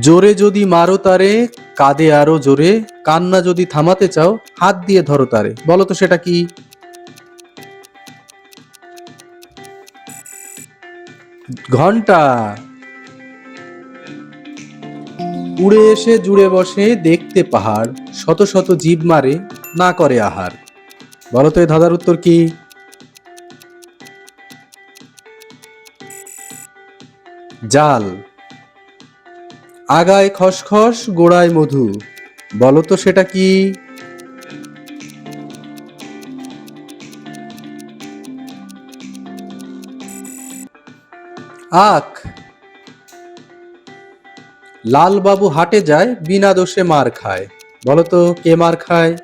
জোরে যদি মারো তারে, কাঁদে আরও জোরে, কান্না যদি থামাতে চাও, হাত দিয়ে ধরো তারে। বলো তো সেটা কি? ঘণ্টা। উড়ে এসে জুড়ে বসে দেখতে পাহাড়, শত শত জীব মারে, না করে আহার। বলো তো ধাঁধার উত্তর কি? জাল। আগায় খসখস, গোড়ায় মধু। বলো তো সেটা কি? আখ। লালবাবু হাটে যায়, বিনা দোষে মার খায়। বলো তো কে মার খায়?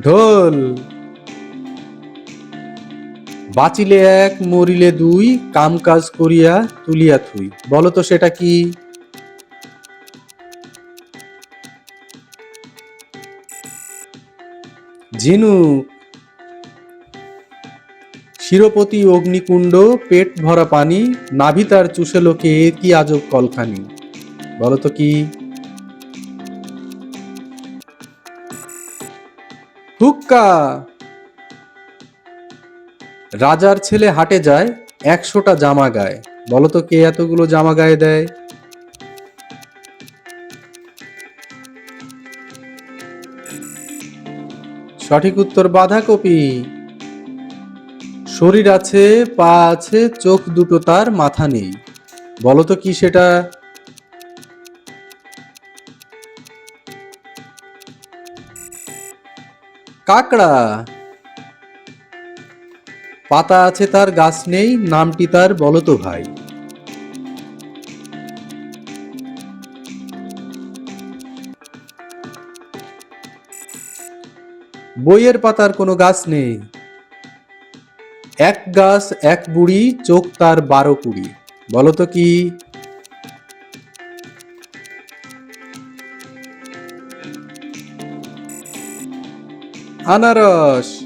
ঢোল। বাঁচিলে এক, মরিলে দুই কাম কাজ করিয়া তুলিয়া থুই। বলো তো সেটা কি? ঝিনুক শিরপতি, অগ্নিকুণ্ড, পেট ভরা পানি, নাভি তার চুষে লোকে কি আজব কলখানি? বলতো কি? হুক্কা! রাজার ছেলে হাটে যায়, একশোটা জামা গায়ে। বলো তো কে এতগুলো জামা গায়ে দেয়? সঠিক উত্তর বাঁধাকপি শরীর আছে, পা আছে, চোখ দুটো তার, মাথা নেই। বলো তো কি সেটা? কাকড়া। পাতা আছে তার, গাছ নেই, নামটি তার বলতো ভাই। বইয়ের পাতার কোনো গাছ নেই। এক গাছ, এক বুড়ি, চোখ তার বারো কুড়ি। বলতো কি? আনারস।